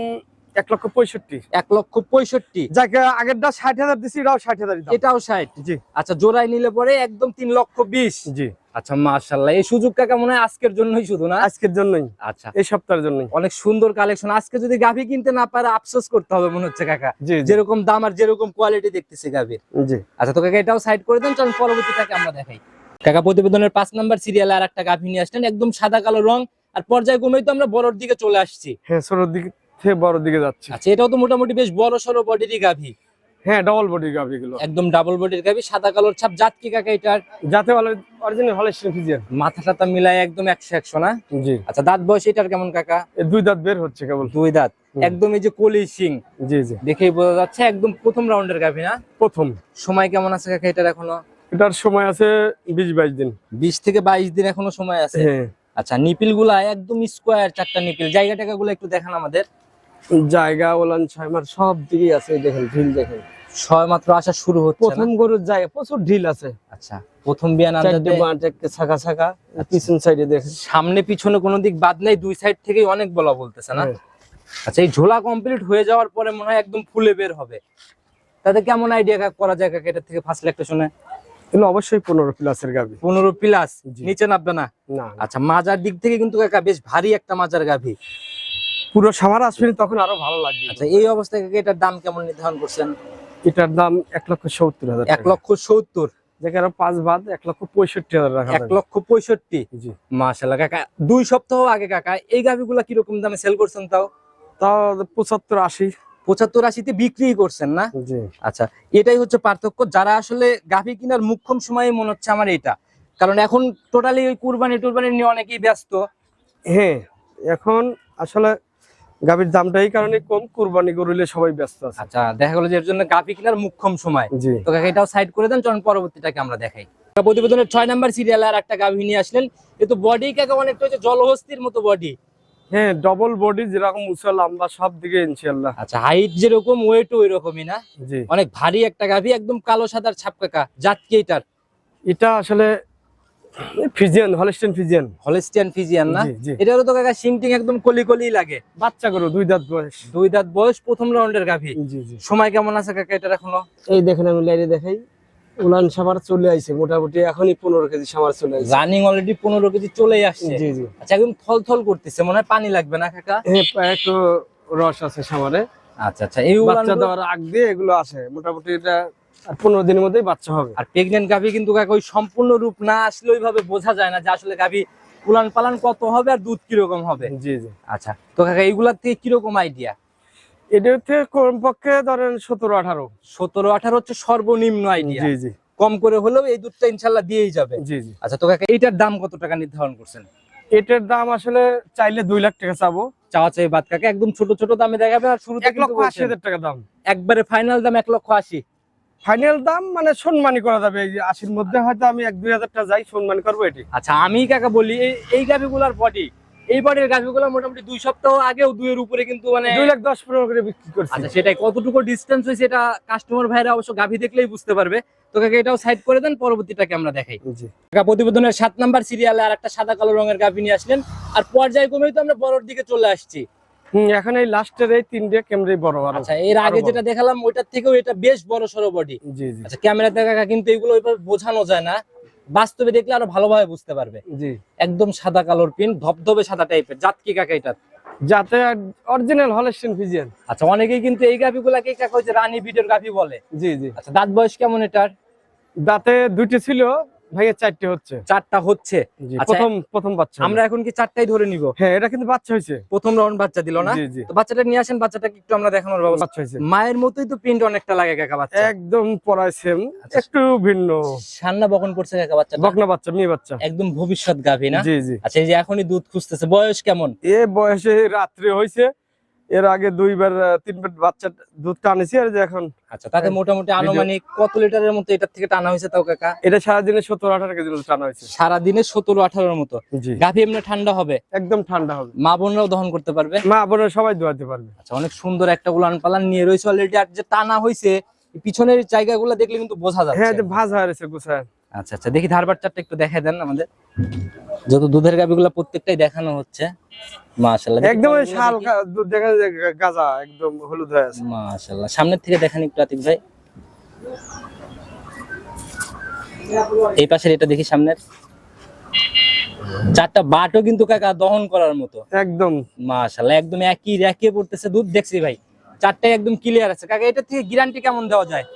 [SPEAKER 2] এক লক্ষ পঁয়ষট্টি।
[SPEAKER 1] এক লক্ষ পঁয়ষট্টি।
[SPEAKER 2] যাকে আগেরটা ষাট হাজার দিছি এটাও ষাট হাজার
[SPEAKER 1] এটাও ষাট?
[SPEAKER 2] জি।
[SPEAKER 1] আচ্ছা জোড়ায় নিলে পরে একদম তিন লক্ষ বিশ।
[SPEAKER 2] জি।
[SPEAKER 1] আচ্ছা মার্শাল্লাহ এই সুযোগটা কেমন হয়? আজকের জন্যই শুধু না?
[SPEAKER 2] আজকের জন্যই।
[SPEAKER 1] আচ্ছা।
[SPEAKER 2] এই সপ্তাহের জন্যই।
[SPEAKER 1] অনেক সুন্দর কালেকশন আজকে যদি গাভি কিনতে না পারে আফসোস করতে হবে মনে হচ্ছে কাকা। যেরকম দাম আর যেরকম কোয়ালিটি দেখতেছি গাভির
[SPEAKER 2] জি।
[SPEAKER 1] আচ্ছা তো কাকা এটাও সাইড করে দেন চলুন পরবর্তীটাকে আমরা দেখাই। কাকা প্রতিবেদনের পাঁচ নাম্বার সিরিয়ালে আর একটা গাভী নিয়ে আসলেন একদম সাদা কালো রং আর পর্যায় পর্যায়ক্রমেই তো আমরা বড়র দিকে চলে আসছি।
[SPEAKER 2] হ্যাঁ ছোটোর দিকে থেকে বড় দিকে যাচ্ছে।
[SPEAKER 1] আচ্ছা এটাও তো মোটামুটি বেশ বড় সড়ো বডিরই গাভি।
[SPEAKER 2] হ্যাঁ ডবল বডি গাভি এগুলো।
[SPEAKER 1] একদম ডাবল বডির গাভি সাদা কালোর ছাপ জাত কি কাকা এটার?
[SPEAKER 2] যাতে বলে অরিজিনাল হলে ফিজিয়ান
[SPEAKER 1] মাথা টাথা মিলায় একদম একশো একশো না?
[SPEAKER 2] জি।
[SPEAKER 1] আচ্ছা দাঁত বয়স এটার কেমন কাকা?
[SPEAKER 2] দুই দাঁত বের হচ্ছে কেবল।
[SPEAKER 1] দুই দাঁত। একদম এই যে কলি সিং
[SPEAKER 2] জি জি।
[SPEAKER 1] দেখেই বোঝা যাচ্ছে একদম প্রথম রাউন্ডের গাভি না?
[SPEAKER 2] প্রথম।
[SPEAKER 1] সময় কেমন আছে কাকা এটার এখনও?
[SPEAKER 2] এটার সময় আছে বিশ বাইশ দিন।
[SPEAKER 1] বিশ থেকে বাইশ দিন এখনও সময় আছে?
[SPEAKER 2] হ্যাঁ।
[SPEAKER 1] আচ্ছা নিপিলগুলা একদম স্কোয়ার চারটা নিপিল। জায়গা টাকা গুলো একটু দেখান আমাদের।
[SPEAKER 2] জায়গা ওলান ছয় মার সব দিকে আছে দেখেন ঢিল দেখেন।
[SPEAKER 1] ছয় মাত্র আসা শুরু হচ্ছে
[SPEAKER 2] প্রথম গরুর জায়গা প্রচুর ঢিল আছে।
[SPEAKER 1] আচ্ছা প্রথম বিয়ান আন্দাজে
[SPEAKER 2] বাঁট ছাকা ছাকা পিছন সাইডে দেখেন।
[SPEAKER 1] সামনে পিছনে কোনো দিক বাদ নেই দুই সাইড থেকেই অনেক বলা বলতেছে না?
[SPEAKER 2] হ্যাঁ।
[SPEAKER 1] আচ্ছা এই ঝোলা কমপ্লিট হয়ে যাওয়ার পরে মনে হয় একদম ফুলে বের হবে। তাতে কেমন আইডিয়া করা যায় কাকা এটা থেকে ফার্স্ট একটা শুনে
[SPEAKER 2] এগুলো অবশ্যই পনেরো প্লাসের গাভি।
[SPEAKER 1] পনেরো প্লাস নিচে নামবে না। আচ্ছা মাজার দিক থেকে কিন্তু কাকা বেশ ভারী একটা মাজার গাভী।
[SPEAKER 2] পুরো সামার আসবেন তখন আরও ভালো লাগবে।
[SPEAKER 1] আচ্ছা এই অবস্থায় কাকা এটার দাম কেমন নির্ধারণ করছেন?
[SPEAKER 2] এটার দাম এক লক্ষ সত্তর হাজার
[SPEAKER 1] এক লক্ষ সত্তর?
[SPEAKER 2] যেখানে পাঁচ বাদ এক লক্ষ পঁয়ষট্টি হাজার রাখা
[SPEAKER 1] এক লক্ষ পঁয়ষট্টি? কাকা দুই সপ্তাহ আগে কাকা এই গাভিগুলা কীরকম দামে সেল করছেন তাও?
[SPEAKER 2] তাও পঁচাত্তর আশি।
[SPEAKER 1] পঁচাত্তর আশিতে বিক্রি করছেন না? আচ্ছা এটাই হচ্ছে পার্থক্য। যারা আসলে গাভি কেনার মুখ্যম সময় মনে হচ্ছে আমার এটা। কারণ এখন টোটালি ওই কুরবানি টুরবানি নিয়ে অনেকেই ব্যস্ত।
[SPEAKER 2] হ্যাঁ এখন আসলে গাভীর দামটা এই কারণে কম কুরবানি গরুলে সবাই ব্যস্ত আছে।
[SPEAKER 1] আচ্ছা দেখা গেল যে এর জন্য গাভি কেনার মুখ্যম সময়।
[SPEAKER 2] জি।
[SPEAKER 1] তো এটাও সাইড করে দেন চলুন পরবর্তীটাকে আমরা দেখাই। প্রতিবেদনের ছয় নাম্বার সিরিয়াল আর একটা গাভি নিয়ে আসলেন। এ তো বডি কাকা অনেকটা হচ্ছে জলহস্তির মতো বডি
[SPEAKER 2] হ্যাঁ ডবল বডি যেরকম উঁচা লম্বা সব দিকে ইনশাল্লাহ
[SPEAKER 1] আচ্ছা হাইট যেরকম ওয়েটও ওই রকমই না?
[SPEAKER 2] জি।
[SPEAKER 1] অনেক ভারী একটা গাভি একদম কালো সাদার ছাপ কাকা জাত কি এটার?
[SPEAKER 2] এটা আসলে ফিজিয়ান হলস্টেন ফিজিয়ান
[SPEAKER 1] ফিজিয়ান না। এটারও তো কাকা সিং টিং একদম কলি কলি লাগে।
[SPEAKER 2] বাচ্চা গরু দুই দাঁত বয়স।
[SPEAKER 1] দুই দাঁত বয়স প্রথম রাউন্ডের গাভি। সময় কেমন আছে কাকা এটার এখনও?
[SPEAKER 2] এই দেখেন আমি লাইনে দেখাই। উলান সামার চলে আইছে মোটামুটি এখনই পনেরো কেজি সামার চলে আইছে।
[SPEAKER 1] রানিং অলরেডি পনেরো কেজি চলেই আসছে।
[SPEAKER 2] জি জি।
[SPEAKER 1] আচ্ছা একদম থল থল করতেছে মনে হয় পানি লাগবে না কাকা?
[SPEAKER 2] হ্যাঁ একটু রস আছে সামারে।
[SPEAKER 1] আচ্ছা আচ্ছা এই
[SPEAKER 2] বাচ্চা দেওয়ার আগ দিয়ে এগুলো আছে মোটামুটি এটা আর পনেরো দিনের মধ্যেই বাচ্চা হবে।
[SPEAKER 1] আর প্রেগনেন্ট গাভি কিন্তু ওই সম্পূর্ণ রূপ না আসলে ওইভাবে বোঝা যায় না যে আসলে গাভি উলান পালান কত হবে আর দুধ কীরকম হবে।
[SPEAKER 2] জি জি।
[SPEAKER 1] আচ্ছা তো কাকা এইগুলার থেকে কীরকম আইডিয়া
[SPEAKER 2] এটা হচ্ছে কমপক্ষে ধরেন সতেরো আঠারো।
[SPEAKER 1] সতেরো আঠারো হচ্ছে সর্বনিম্ন আইডিয়া
[SPEAKER 2] জি জি।
[SPEAKER 1] কম করে হলেও এই দুধটা ইনশাল্লাহ দিয়েই যাবে।
[SPEAKER 2] জি জি।
[SPEAKER 1] আচ্ছা তো কাকা এইটার দাম কত টাকা নির্ধারণ করছেন?
[SPEAKER 2] এটার দাম আসলে চাইলে দুই লাখ টাকা চাবো।
[SPEAKER 1] চাওয়া চাই বাদ কাকা একদম ছোট ছোট দামে দেখাবে আর শুরু
[SPEAKER 2] এক লক্ষ আশি হাজার টাকা দাম।
[SPEAKER 1] একবারে ফাইনাল দাম এক লক্ষ আশি।
[SPEAKER 2] ফাইনাল দাম মানে সম্মানী করা যাবে। এই যে আশির মধ্যে হয়তো আমি এক দুই হাজার টাকা যাই সম্মানী করব এটি।
[SPEAKER 1] আচ্ছা আমি কাকা বলি এই গাভিগুলার বডি এই বডির গাভিগুলো মোটামুটি দুই সপ্তাহ আগেও দুইয়ের উপরে কিন্তু মানে
[SPEAKER 2] দুই লাখ দশ পনেরো করে বিক্রি করছি।
[SPEAKER 1] আচ্ছা সেটাই কতটুকু ডিস্টেন্স হয়েছে এটা কাস্টমার ভাইরা অবশ্য গাভি দেখলেই বুঝতে পারবে। তো কাকা এটাও সাইড করে দেন পরবর্তীটাকে আমরা দেখাই। প্রতিবেদনের সাত নাম্বার সিরিয়ালে আর একটা সাদা কালো রঙের গাভি নিয়ে আসলেন। আর পর্যায়ক্রমেই তো আমরা বড়র দিকে চলে আসছি।
[SPEAKER 2] এখন এই লাস্টের এই তিনটে ক্যামেরাই বড় আরও।
[SPEAKER 1] আচ্ছা এর আগে যেটা দেখালাম ওইটার থেকেও এটা বেশ বড় সড়ো বডি
[SPEAKER 2] জি জি।
[SPEAKER 1] আচ্ছা ক্যামেরাতে কাকা কিন্তু এগুলো ওইভাবে বোঝানো যায় না। বাস্তবে দেখলে আরও ভালোভাবে বুঝতে পারবে।
[SPEAKER 2] জি।
[SPEAKER 1] একদম সাদা কালোর পিন ধবধবে সাদা টাইপের জাত কি কাকা এটা
[SPEAKER 2] যাতে অরিজিনাল হলেস্টিন ফিজিয়ান
[SPEAKER 1] আচ্ছা অনেকেই কিন্তু এই গাভিগুলাকে কাকা হচ্ছে রানী বিটের গাভি বলে?
[SPEAKER 2] জি জি।
[SPEAKER 1] আচ্ছা দাঁত বয়স কেমন এটার?
[SPEAKER 2] দাঁতে দুইটি ছিল ভাইয়া চারটে হচ্ছে।
[SPEAKER 1] চারটা হচ্ছে। আচ্ছা,
[SPEAKER 2] প্রথম প্রথম বাচ্চা
[SPEAKER 1] আমরা এখন কি চারটাই ধরে নিব?
[SPEAKER 2] হ্যাঁ এটা কিন্তু বাচ্চা হয়েছে।
[SPEAKER 1] প্রথম রাউন্ড বাচ্চা দিল না?
[SPEAKER 2] জি জি।
[SPEAKER 1] তো বাচ্চাটা নিয়ে আসেন বাচ্চাটাকে একটু আমরা দেখানোর ব্যবস্থা।
[SPEAKER 2] বাচ্চা হয়েছে।
[SPEAKER 1] মায়ের মতোই তো প্রিন্ট অনেকটা লাগে কাকা বাচ্চা।
[SPEAKER 2] একদম পড়ায় সেম
[SPEAKER 1] আচ্ছা।
[SPEAKER 2] একটু ভিন্ন।
[SPEAKER 1] সান্না বকন করছে কাকা বাচ্চাটা?
[SPEAKER 2] বকনা বাচ্চা মেয়ে বাচ্চা।
[SPEAKER 1] একদম ভবিষ্যৎ গাভী না?
[SPEAKER 2] জি জি।
[SPEAKER 1] আচ্ছা এই যে এখনই দুধ খুঁজতেছে বয়স কেমন?
[SPEAKER 2] এ বয়সে রাত্রে হয়েছে এর আগে দুইবার তিনবার বাচ্চা দুধ টানেছি আর যে এখন
[SPEAKER 1] আচ্ছা তাতে মোটামুটি আনুমানিক কত লিটারের মতো এটার থেকে টানা হয়েছে তাও কাকা?
[SPEAKER 2] এটা সারাদিনে সত্তর আঠারো কেজি দুধ টানা হয়েছে।
[SPEAKER 1] সারাদিনে সতেরো আঠারোর মতো।
[SPEAKER 2] জি।
[SPEAKER 1] গাভী এমনি ঠান্ডা হবে?
[SPEAKER 2] একদম ঠান্ডা হবে।
[SPEAKER 1] মা বোনরাও দহন করতে পারবে?
[SPEAKER 2] মা বোনের সবাই দোয়াতে পারবে।
[SPEAKER 1] আচ্ছা অনেক সুন্দর একটা উলান পালান নিয়ে রয়েছে অলরেডি আর যে টানা হয়েছে পিছনের জায়গাগুলো দেখলে কিন্তু বোঝা
[SPEAKER 2] হ্যাঁ যে
[SPEAKER 1] যাচ্ছে
[SPEAKER 2] ভাজ হয়ে রয়েছে গুছায়।
[SPEAKER 1] আচ্ছা আচ্ছা দেখি ধারবার চারটা একটু দেখাই দেন আমাদের। যত দুধের গাভিগুলো প্রত্যেকটাই দেখানো হচ্ছে মাশাআল্লাহ। দেখি
[SPEAKER 2] একদম শাল দুধ দেখা গাজা একদম হলুদ হয়ে আছে।
[SPEAKER 1] মাশাআল্লাহ সামনের থেকে দেখেন একটু আতিক ভাই। এই পাশের এটা দেখি সামনের। চারটা বাটও কিন্তু কাকা দহন করার মতো।
[SPEAKER 2] একদম।
[SPEAKER 1] মাশাআল্লাহ একদম একই র্যাকে পড়তেছে দুধ দেখছি ভাই। চারটায় একদম ক্লিয়ার আছে। কাকা এটা থেকে গ্যারান্টি কেমন দেওয়া যায়?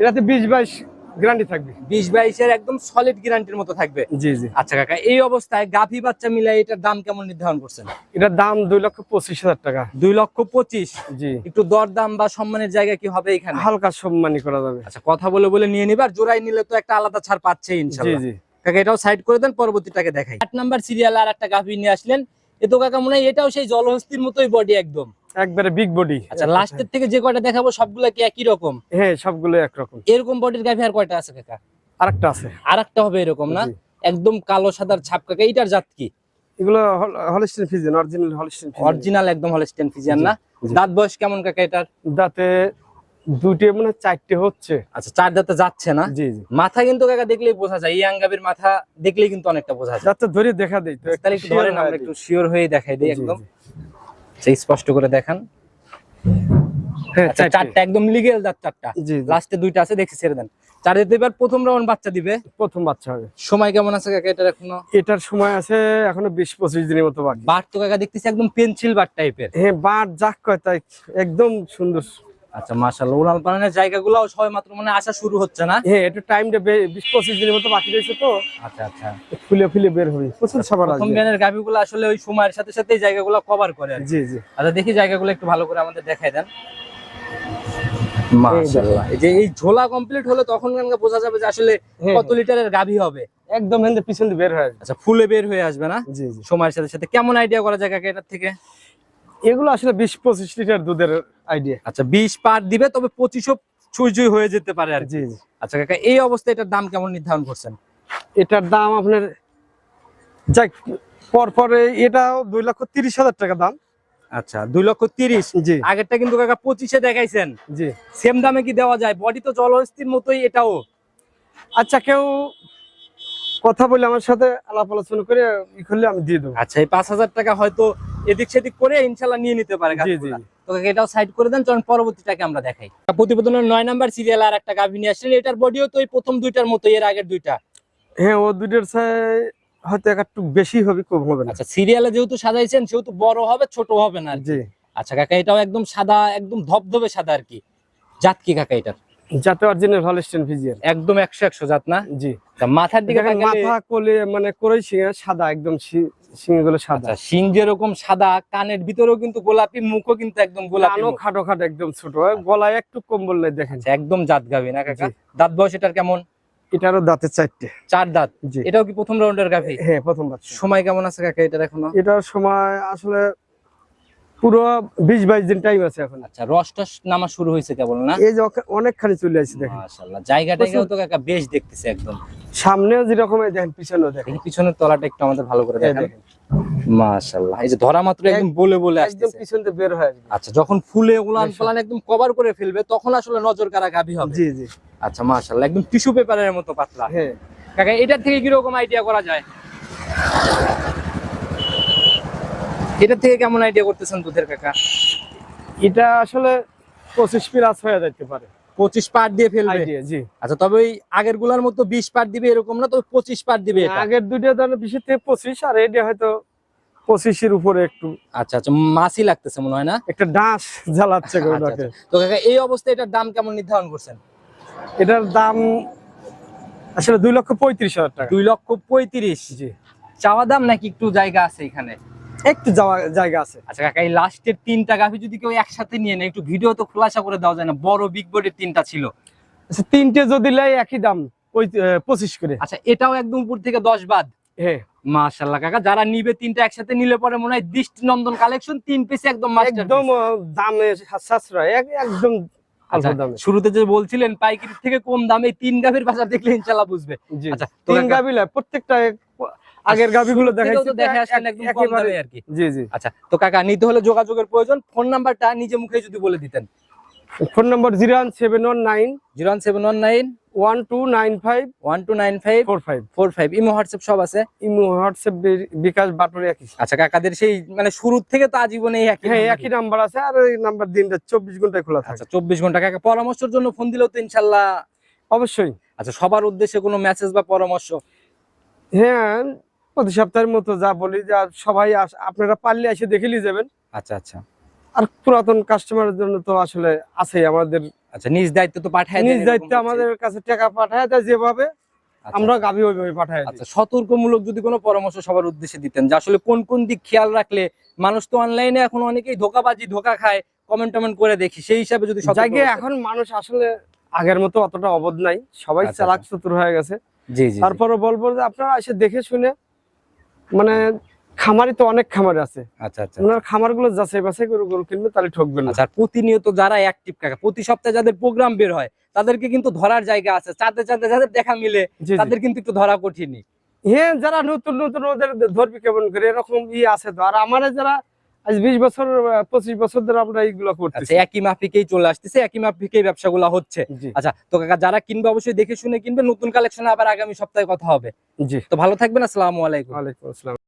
[SPEAKER 2] এটাতে বিশ বাইশ গ্যারান্টি থাকবে।
[SPEAKER 1] বিশ বাইশের একদম সলিড গ্যারান্টির মতো থাকবে।
[SPEAKER 2] জি জি।
[SPEAKER 1] আচ্ছা কাকা এই অবস্থায় গাভী বাচ্চা মিলাই এটার দাম কেমন নির্ধারণ করছেন?
[SPEAKER 2] এটার দাম দুই লক্ষ পঁচিশ হাজার টাকা।
[SPEAKER 1] দুই লক্ষ পঁচিশ?
[SPEAKER 2] জি।
[SPEAKER 1] একটু দর দাম বা সম্মানের জায়গা কি হবে এখানে?
[SPEAKER 2] হালকা সম্মানী করা যাবে।
[SPEAKER 1] আচ্ছা কথা বলে বলে নিয়ে নিবার জোড়াই নিলে তো একটা আলাদা ছাড় পাচ্ছে
[SPEAKER 2] জি জি।
[SPEAKER 1] কাকা এটাও সাইড করে দেন পরবর্তীটাকে দেখাই। আট নাম্বার সিরিয়াল আর একটা গাভী নিয়ে আসলেন। এ তো কাকা মনে হয় এটাও সেই জলহস্তির মতোই বডি একদম।
[SPEAKER 2] একবারে বিগ বডি
[SPEAKER 1] আচ্ছা লাস্টের থেকে যে কয়টা দেখাবো সবগুলো কি একই রকম?
[SPEAKER 2] হ্যাঁ সবগুলো একরকম।
[SPEAKER 1] এরকম বডির গাভী আর কয়টা আছে কাকা?
[SPEAKER 2] আরেকটা আছে।
[SPEAKER 1] আর একটা হবে এরকম না? একদম কালো সাদার ছাপ কাকা এইটার জাত কি?
[SPEAKER 2] এগুলো Holstein Friesian original Holstein
[SPEAKER 1] original একদম হলস্টেন ফিজিয়ান না। দাঁত বয়স কেমন কাকা এটার?
[SPEAKER 2] দাঁতে দুইটে মনে চারটে হচ্ছে।
[SPEAKER 1] আচ্ছা চার দাঁতে যাচ্ছে না?
[SPEAKER 2] জি জি।
[SPEAKER 1] মাথা কিন্তু কাকা দেখলেই বোঝা যায় ইয়াং গাভীর মাথা দেখলেই কিন্তু অনেকটা বোঝা যায়।
[SPEAKER 2] দাঁতটা ধরে দেখা দেই তো
[SPEAKER 1] তাহলে একটু ধরেন আমরা একটু শিওর হয়ে দেখাই দিই একদম। সেই স্পষ্ট করে দেখান।
[SPEAKER 2] হ্যাঁ
[SPEAKER 1] আচ্ছা
[SPEAKER 2] চারটা।
[SPEAKER 1] একদম লিগেল দাঁত চারটা। লাস্টে দুইটা আছে দেখে ছেড়ে দেন। চার দিতে এবার প্রথম রাউন্ড বাচ্চা দিবে।
[SPEAKER 2] প্রথম বাচ্চা হবে।
[SPEAKER 1] সময় কেমন আছে কাকা এটার এখনও?
[SPEAKER 2] এটার সময় আছে এখনও বিশ পঁচিশ দিনের মতো বাট
[SPEAKER 1] বার তো কাকা দেখতেছি একদম পেন্সিল বার টাইপের
[SPEAKER 2] হ্যাঁ বার যাক কয় তাই একদম সুন্দর।
[SPEAKER 1] আচ্ছা মাশাআল্লাহ। উড়াল পালানের জায়গাগুলোও সবাই মাত্র মানে আসা শুরু হচ্ছে না?
[SPEAKER 2] হ্যাঁ একটু টাইমটা বিশ পঁচিশ দিনের মতো বাকি রয়েছে তো।
[SPEAKER 1] আচ্ছা আচ্ছা।
[SPEAKER 2] ফুলে ফুলে বের হবে প্রচুর সবার আসবে।
[SPEAKER 1] বিয়ানের গাভিগুলো আসলে ওই সময়ের সাথে সাথে এই জায়গাগুলো কভার করে।
[SPEAKER 2] জি জি।
[SPEAKER 1] আচ্ছা দেখি জায়গাগুলো একটু ভালো করে আমাদের দেখাই দেন। মাশাআল্লাহ। এই যে এই ঝোলা কমপ্লিট হলে তখন বোঝা যাবে যে আসলে
[SPEAKER 2] হ্যাঁ,
[SPEAKER 1] কত লিটারের গাভী হবে?
[SPEAKER 2] একদম হেন্দে পিছন দিয়ে বের হয়ে আসবে।
[SPEAKER 1] আচ্ছা ফুলে বের হয়ে আসবে না?
[SPEAKER 2] জি জি।
[SPEAKER 1] সময়ের সাথে সাথে। কেমন আইডিয়া করা যায় কাকা এটার থেকে?
[SPEAKER 2] এগুলো আসলে বিশ পঁচিশ লিটার দুধের আইডিয়া
[SPEAKER 1] আচ্ছা বিশ পার দিবে তবে পঁচিশও ছুঁই হয়ে যেতে পারে আর।
[SPEAKER 2] জি জি।
[SPEAKER 1] আচ্ছা কাকা এই অবস্থায় এটার দাম কেমন নির্ধারণ করছেন?
[SPEAKER 2] এটার দাম আপনার যাক পর পরে এটাও দুই লক্ষ তিরিশ হাজার টাকা দাম।
[SPEAKER 1] আচ্ছা দুই লক্ষ তিরিশ।
[SPEAKER 2] জি।
[SPEAKER 1] আগেরটা কিন্তু কাকা পঁচিশে দেখাইছেন।
[SPEAKER 2] জি।
[SPEAKER 1] সেম দামে কি দেওয়া যায়? বডি তো জলহস্তির মতোই এটাও।
[SPEAKER 2] আচ্ছা কেউ কথা বলে আমার সাথে আলাপ আলোচনা করে ই করলে আমি দিয়ে দেবো।
[SPEAKER 1] আচ্ছা এই পাঁচ হাজার টাকা হয়তো এদিক সেদিক করে ইনশাল্লাহ নিয়ে নিতে পারে
[SPEAKER 2] জি জি
[SPEAKER 1] গাছগুলা। তো কাকা এটাও সাইড করে দেন চলুন পরবর্তীটাকে আমরা দেখাই। প্রতিবেদনের নয় নাম্বার সিরিয়াল আর একটা গাভী নিয়ে আসলেন। এটার বডিও তো এই প্রথম দুইটার মতো এর আগের দুইটা।
[SPEAKER 2] হ্যাঁ ও দুটোর হয়তো একটু বেশি হবে কম হবে না।
[SPEAKER 1] আচ্ছা সিরিয়ালে যেহেতু সাজাইছেন সেহেতু বড় হবে ছোট হবে না
[SPEAKER 2] জি।
[SPEAKER 1] আচ্ছা কাকা এটাও একদম সাদা একদম ধবধবে সাদা আর কি? জাত কি কাকা এটার?
[SPEAKER 2] যাতে অরিজিনাল হলস্টেন ফিজিয়াল
[SPEAKER 1] একদম একশো একশো জাত না?
[SPEAKER 2] জি।
[SPEAKER 1] মাথার দিকে
[SPEAKER 2] মাথা কোলে মানে শিঙে সাদা একদম শিঙে সাদা।
[SPEAKER 1] আচ্ছা শিং যেরকম সাদা কানের ভিতরেও কিন্তু গোলাপি মুখও কিন্তু একদম গোলাপি
[SPEAKER 2] খাটো খাটো একদম ছোট। গলায় একটু কম্বল নাই দেখেন।
[SPEAKER 1] আচ্ছা, একদম জাত গাভী না কাকা? দাঁত বয়স এটার কেমন?
[SPEAKER 2] এটারও দাঁতের চারটে।
[SPEAKER 1] চার দাঁত। এটাও কি প্রথম রাউন্ডের গাভী?
[SPEAKER 2] হ্যাঁ প্রথম
[SPEAKER 1] সময় কেমন আছে কাকা এটার এখনও?
[SPEAKER 2] এটার সময় আসলে পুরো বিশ বাইশ দিন টাইম আছে এখন।
[SPEAKER 1] আচ্ছা রসটা নামা শুরু হয়েছে কেবল না?
[SPEAKER 2] এই যে অনেকখানি চলে আসছে দেখেন।
[SPEAKER 1] মাশাআল্লাহ জায়গাটাকেও তো কাকা বেশ দেখতেছে একদম।
[SPEAKER 2] সামনেও যেরকম দেখেন পিছনেও দেখেন।
[SPEAKER 1] পিছনের তলাটা একটু আমাদের ভালো করে দেখেন। মাশাআল্লাহ। এই যে ধরা মাত্র একদম বলে বলে
[SPEAKER 2] একদম পিছন বের হয়ে আসবে।
[SPEAKER 1] আচ্ছা যখন ফুলে উলান
[SPEAKER 2] বেশ।
[SPEAKER 1] পালান একদম কভার করে ফেলবে তখন আসলে নজর কারা হবে।
[SPEAKER 2] জি জি।
[SPEAKER 1] আচ্ছা মাশাআল্লাহ একদম টিস্যু পেপারের মতো পাতলা।
[SPEAKER 2] হ্যাঁ।
[SPEAKER 1] কাকা থেকে কীরকম আইডিয়া করা যায়? থেকে কেমন আইডিয়া করতেছেন দুধের কাকা?
[SPEAKER 2] এটা আসলে পঁচিশ প্লাস হয়ে যেতে পারে।
[SPEAKER 1] পঁচিশ পার দিয়ে ফেলবে।
[SPEAKER 2] জি।
[SPEAKER 1] আচ্ছা তবে ওই আগেরগুলার মতো বিশ পার দিবে এরকম না তবে পঁচিশ পার দিবে
[SPEAKER 2] আগের দুটো ধরেন বিশের থেকে পঁচিশ আর এটা হয়তো পঁচিশের উপরে একটু।
[SPEAKER 1] আচ্ছা আচ্ছা মাসি লাগতেছে মনে হয় না?
[SPEAKER 2] একটা ডাঁশ জ্বালাচ্ছে
[SPEAKER 1] আচ্ছা,
[SPEAKER 2] গরুটাকে।
[SPEAKER 1] আচ্ছা। তো কাকা এই অবস্থায় এটার দাম কেমন নির্ধারণ করছেন?
[SPEAKER 2] এটার দাম আসলে দুই লক্ষ পঁয়ত্রিশ হাজার টাকা।
[SPEAKER 1] দুই লক্ষ পঁয়ত্রিশ।
[SPEAKER 2] জি।
[SPEAKER 1] চাওয়া দাম নাকি একটু জায়গা আছে এখানে?
[SPEAKER 2] একটু যাওয়া জায়গা আছে।
[SPEAKER 1] আচ্ছা কাকা এই লাস্টের তিনটা গাভি যদি কেউ একসাথে নিয়ে নেয় একটু ভিডিও তো খোলাসা করে দেওয়া যায় না বড় বিগ বডির তিনটা ছিল।
[SPEAKER 2] আচ্ছা, তিনটে যদি লাই একই দাম ওই পঁচিশ করে।
[SPEAKER 1] আচ্ছা এটাও একদম উপর থেকে দশ বাদ?
[SPEAKER 2] হ্যাঁ।
[SPEAKER 1] মাশাল্লাহ কাকা যারা নিবে তিনটা একসাথে নিলে পরে মনে হয় দৃষ্টি নন্দন কালেকশন তিন পিস একদম।
[SPEAKER 2] একদম দামে সাশ্রয় এক- একদম
[SPEAKER 1] আচ্ছা, শুরুতে যে বলছিলেন পাইকারি থেকে কম দামে তিন গাভীর বাজার দেখলে ইনশাল্লাহ বুঝবে। আচ্ছা
[SPEAKER 2] তিন
[SPEAKER 1] কাকা-
[SPEAKER 2] প্রত্যেকটা আগের
[SPEAKER 1] শুরু থেকেও
[SPEAKER 2] দেখাইছি
[SPEAKER 1] দেখে আসলেন একদম কম দামে আর কি।
[SPEAKER 2] জি জি।
[SPEAKER 1] আচ্ছা তো কাকা নিতে হলে যোগাযোগের প্রয়োজন। ফোন নাম্বারটা নিজে মুখে যদি বলে দিতেন।
[SPEAKER 2] Phone number zero one seven one nine.
[SPEAKER 1] Zero one seven one nine.
[SPEAKER 2] One two nine five.
[SPEAKER 1] One two nine five.
[SPEAKER 2] Four five.
[SPEAKER 1] Four five. Imo WhatsApp সব আছে?
[SPEAKER 2] ইমো হোয়াটসঅ্যাপ বিকাশ বাটরি একই।
[SPEAKER 1] আচ্ছা কাকাদের সেই মানে শুরুর থেকে তো আজীবনে এই একই
[SPEAKER 2] হ্যাঁ একই নাম্বার আছে আর ওই নাম্বার দিনটা চব্বিশ ঘন্টায় খোলা থাকে।
[SPEAKER 1] আচ্ছা চব্বিশ ঘণ্টা। কাকা পরামর্শের জন্য ফোন দিলেও তো ইনশাল্লাহ
[SPEAKER 2] অবশ্যই।
[SPEAKER 1] আচ্ছা সবার উদ্দেশ্যে কোনো মেসেজ বা পরামর্শ?
[SPEAKER 2] হ্যাঁ প্রতি সপ্তাহের মতো যা বলি যে সবাই আপনারা পারলে এসে দেখে নিয়ে যাবেন।
[SPEAKER 1] আচ্ছা আচ্ছা।
[SPEAKER 2] আর পুরাতন কাস্টমারের জন্য তো আসলে আছে আমাদের।
[SPEAKER 1] আচ্ছা নিজ দায়িত্ব তো পাঠায়
[SPEAKER 2] নিজ দায়িত্বে। আমাদের কাছে টাকা পাঠায় দেয় যেভাবে
[SPEAKER 1] আচ্ছা,
[SPEAKER 2] আমরা গাভি ওইভাবে পাঠায়
[SPEAKER 1] আচ্ছা সতর্কমূলক যদি কোনো পরামর্শ সবার উদ্দেশ্যে দিতেন যে আসলে কোন কোন দিক খেয়াল রাখলে মানুষ তো অনলাইনে এখন অনেকেই ধোকাবাজি ধোকা খায় কমেন্ট টমেন্ট করে দেখি সেই হিসাবে যদি
[SPEAKER 2] জায়গায় এখন মানুষ আসলে আগের মতো অতটা অবধ নাই। সবাই
[SPEAKER 1] আচ্ছা,
[SPEAKER 2] চালাক চতুর হয়ে গেছে।
[SPEAKER 1] জি জি
[SPEAKER 2] তারপরে বলব যে আপনারা এসে দেখে শুনে মানে খামারি তো অনেক খামার আছে।
[SPEAKER 1] আচ্ছা আচ্ছা।
[SPEAKER 2] ওনার খামারগুলো যাচাই বাছাই করে গরু কিনবে তাহলে ঠকবেন না।
[SPEAKER 1] আচ্ছা প্রতিনিয়ত যারা অ্যাক্টিভ থাকে প্রতি সপ্তাহে যাদের প্রোগ্রাম বের হয় তাদেরকে কিন্তু ধরার জায়গা আছে। চাঁদে চাঁদে যাদের দেখা মিলে। তাদের কিন্তু একটু ধরা কঠিনই।
[SPEAKER 2] হ্যাঁ যারা নতুন নতুন ওদের ধরবি কেমন করে এরকম ইয়ে আছে তো। আর আমার যারা আজ বিশ বছর আহ, পঁচিশ বছর ধরে আমরা এইগুলো
[SPEAKER 1] আচ্ছা
[SPEAKER 2] করতেছি
[SPEAKER 1] একই মাফিকেই চলে আসতেছে একই মাফিকেই ব্যবসাগুলো হচ্ছে। আচ্ছা তো কাকা যারা কিনবে অবশ্যই দেখে শুনে কিনবে নতুন কালেকশন আবার আগামী সপ্তাহে কথা হবে।
[SPEAKER 2] জি।
[SPEAKER 1] তো ভালো থাকবেন আসসালামু আলাইকুম।
[SPEAKER 2] ওয়ালাইকুম আসসালাম।